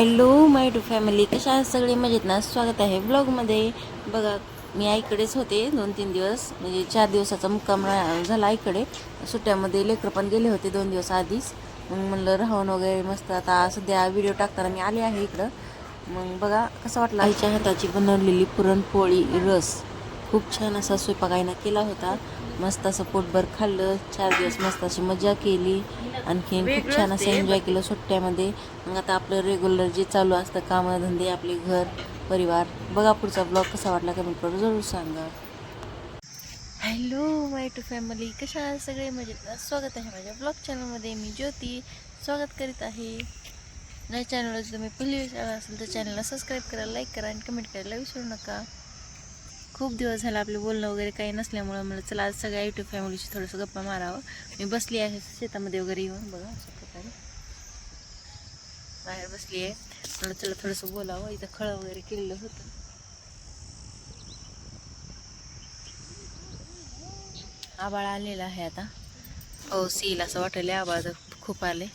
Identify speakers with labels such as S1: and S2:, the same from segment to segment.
S1: Hello my to family कशा सगळे? मजेत ना? स्वागत आहे ब्लॉगमध्ये बघा मी आईकडेच होते दोन तीन दिवस. म्हणजे चार दिवसाचा मुक्काम झाला आईकडे. सुट्ट्यामध्ये लेकरं पण गेले होते दोन दिवस आधीच. मग म्हणलं राहून वगैरे मस्त. आता सध्या व्हिडिओ टाकताना मी आले आहे इकडं. मग बघा कसं वाटलं? आईच्या हाताची बनवलेली पुरणपोळी रस. खूप छान असा स्वयंपाक आईनं केला होता. मस्त असं पोटभर खाल्लं चार दिवस मस्त अशी मजा केली. आणखीन खूप छान असं एन्जॉय केलं सुट्ट्यामध्ये. मग आता आपलं रेग्युलर जे चालू असतं कामं धंदे आपले घर परिवार. बघा पुढचा ब्लॉग कसा वाटला कमेंट करून जरूर सांगा. हॅलो माय टू फॅमिली कशा सगळे मजेत? स्वागत आहे माझ्या ब्लॉग चॅनलमध्ये मी ज्योती स्वागत करीत आहे. माझ्या चॅनलवर जर तुम्ही पहिली आला असेल तर चॅनलला सबस्क्राईब करा लाईक करा आणि कमेंट करायला विसरू नका. खूप दिवस झाला आपलं बोलणं वगैरे काही नसल्यामुळं मला चला आज सगळ्या युट्यूब फॅमिलीशी थोडंसं गप्पा मारावं. मी बसली आहे शेतामध्ये वगैरे येऊन. बघा अशा प्रकारे. बाहेर बसली आहे. म्हणलं चला थोडंसं बोलावं. इथं खळं वगैरे केलेलं होतं. आबाळ आलेला आहे आता. हो येईल असं वाटायला आबाळ खूप आले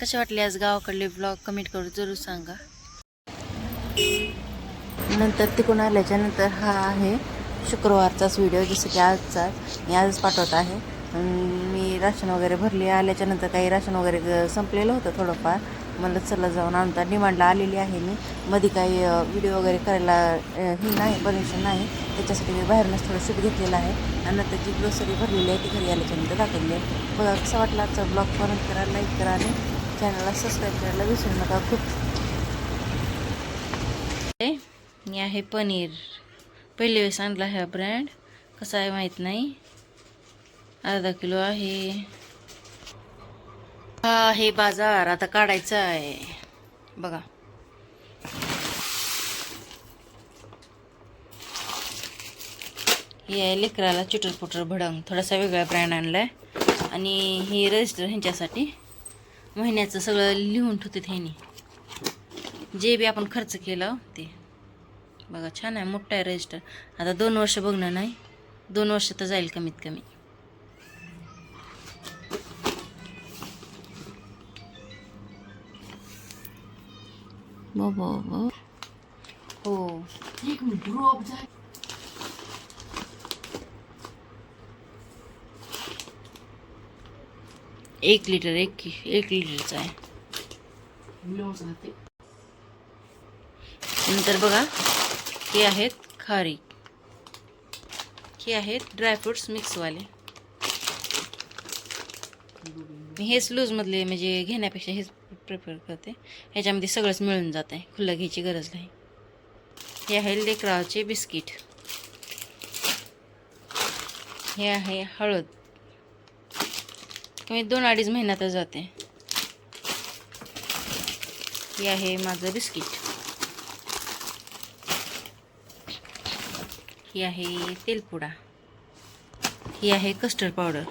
S1: कसे वाटले आज गावाकडले ब्लॉग कमेंट करून जरूर सांगा. नंतर तिकडून आल्याच्यानंतर हा आहे शुक्रवारचाच व्हिडिओ जसं की आजचाच मी आजच पाठवत आहे. मी राशन वगैरे भरली आल्याच्यानंतर काही राशन वगैरे संपलेलं होतं थोडंफार. म्हणलं चला जाऊन आणता डिमांडला आलेली आहे मी. मध्ये काही व्हिडिओ वगैरे करायला हे नाही परमिशन नाही. त्याच्यासाठी मी बाहेरूनच थोडं शूट घेतलेलं आहे. आणि नंतर जी ग्रोसरी भरलेली आहे ती घरी आल्याच्यानंतर दाखवली आहे बघा वाटलं वाटला आजचा ब्लॉग कमेंट करा लाईक करा आणि चॅनलला सबस्क्राईब करायला विसरू नका. खूप मी आहे पनीर. पहिले वेळेस आणला हा ब्रँड. कसा आहे माहीत नाही. अर्धा किलो आहे. हा आहे बाजार. आता काढायचा आहे. बघा. हे आहे लेकराला चुटर पुटर भडंग. थोडासा वेगळा ब्रँड आणलाय. आणि हे रजिस्टर ह्यांच्यासाठी महिन्याचं सगळं लिहून ठेवते ह्यानी. जे बी आपण खर्च केलं ते. बघा छान आहे मोठा आहे रजिस्टर आता दोन वर्ष बघणं नाही. दोन वर्ष तर जाईल कमीत कमी. बाबा बाबा. हो. एक लिटर एक एक लिटरचा आहे. नंतर बघा. हे आहेत खारी. हे आहेत ड्रायफ्रूट्स मिक्सवाले मी हेच लूजमधले म्हणजे घेण्यापेक्षा हेच प्रिफर करते. ह्याच्यामध्ये सगळंच मिळून जात आहे खुलं घ्यायची गरज नाही. हे आहे लेकराचे बिस्किट. हे आहे हळद. कमी दोन अडीच महिन्यातच जाते. हे आहे माझं बिस्किट. ही आहे तेलपुडा. ही आहे कस्टर्ड पावडर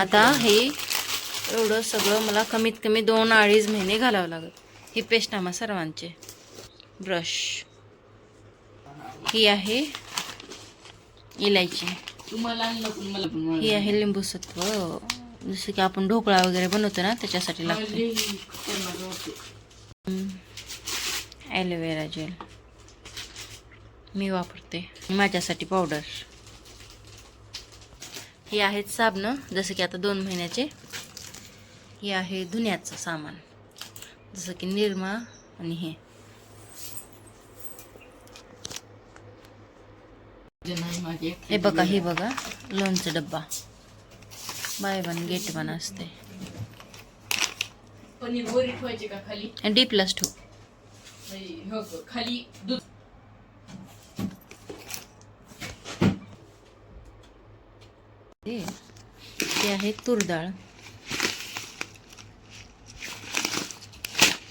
S1: आता हे एवढं सगळं मला कमीत कमी दोन अडीच महिने घालावं लागत ही पेस्ट आम्हा सर्वांचे. ब्रश ही आहे इलायची. ही आहे लिंबू सत्व. जसं की आपण ढोकळा वगैरे बनवतो ना त्याच्यासाठी लागते. Aloe vera gel. मी वापरते. माझ्यासाठी पावडर ही आहेत साबणं जसं की आता दोन महिन्याचे. हे आहे धुण्याचं सामान. जसं की निरमा आणि हे. हे बघा हे बघा लोणचं डब्बा. बाय वन गेट वन असते. डी प्लस टू
S2: खाली दूध
S1: ते ते आहे तूर डाळ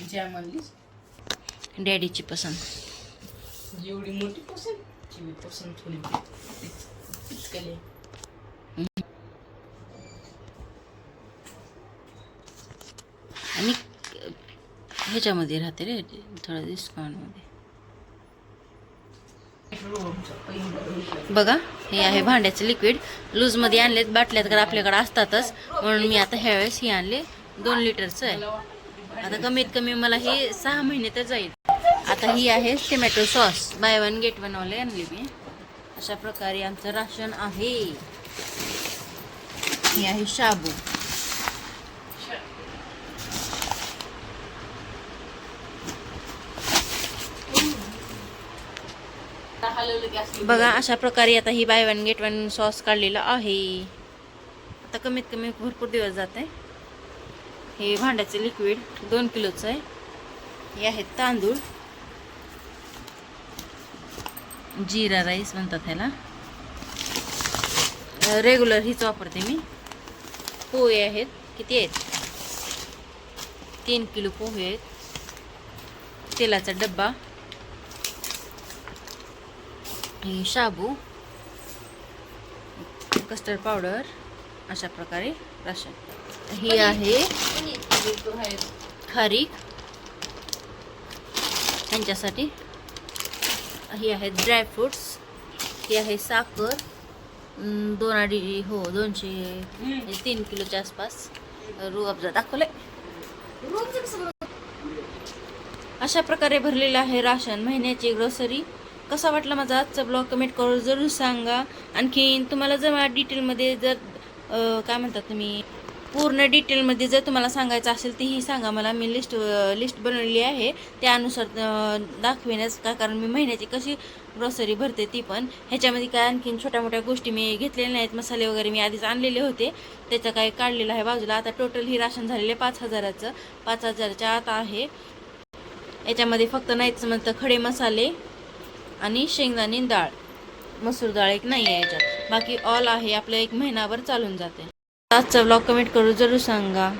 S2: ज्या म्हणलीस
S1: डॅडीची पसंत.
S2: जेवढी मोठी पसंत तेवढी पसंत थोडी पिचकले
S1: आणि ह्याच्यामध्ये राहते रे थोडं डिस्काउंटमध्ये बघा हे आहे भांड्याचं लिक्विड लूजमध्ये आणलेत बाटल्यात तर आपल्याकडे असतातच. म्हणून मी आता ह्यावेळेस हे आणले. दोन लिटरचं आहे. आता कमीत कमी मला हे सहा महिने तर जाईल. आता ही आहे tomato sauce buy one get one वाले आणले मी. अशा प्रकारे आमचं राशन आहे. ही आहे शाबू
S2: हलवलं की असली
S1: बघा अशा प्रकारे आता ही buy one get one sauce काढलेला आहे. आता कमीत कमी भरपूर दिवस जात आहे हे भांड्याचे लिक्विड दोन किलोचं आहे. हे आहेत तांदूळ. जिरा राईस म्हणतात ह्याला. रेग्युलर हीच वापरते मी. पोहे आहेत किती आहेत? तीन किलो पोहे आहेत. तेलाचा डब्बा. शाबू कस्टर्ड पावडर अशा प्रकारे राशन. ही आहे खारीक ह्यांच्यासाठी ही आहेत ड्रायफ्रुट्स ही आहे साखर. दोन अडी हो दोनशे तीन किलोच्या आसपास. रू अफजा दाखवले अशा प्रकारे भरलेलं आहे राशन. महिन्याची ग्रोसरी कसा वाटला माझा आजचा ब्लॉग कमेंट करून जरूर सांगा. आणखीन तुम्हाला जर मला डिटेलमध्ये जर काय म्हणतात तुम्ही पूर्ण डिटेलमध्ये जर तुम्हाला सांगायचं असेल तेही सांगा मला. मी लिस्ट लिस्ट बनवली आहे. त्यानुसार दाखविण्यास का कारण मी महिन्याची कशी ग्रॉसरी भरते ती पण. ह्याच्यामध्ये काय आणखीन छोट्या मोठ्या गोष्टी मी घेतलेल्या नाहीत. मसाले वगैरे मी आधीच आणलेले होते. त्याचं काय काढलेलं आहे बाजूला. आता टोटल ही राशन झालेले पाच हजाराचं. पाच हजाराच्या आत आहे. याच्यामध्ये फक्त नाहीच म्हणतं खडे मसाले. आणि शेंगदाणी डाळ. मसूर डाळ एक नाही आहे याच्यात. बाकी ऑल आहे आपलं एक महिनाभर चालून जाते. आजचा ब्लॉग कमेंट करू जरूर सांगा.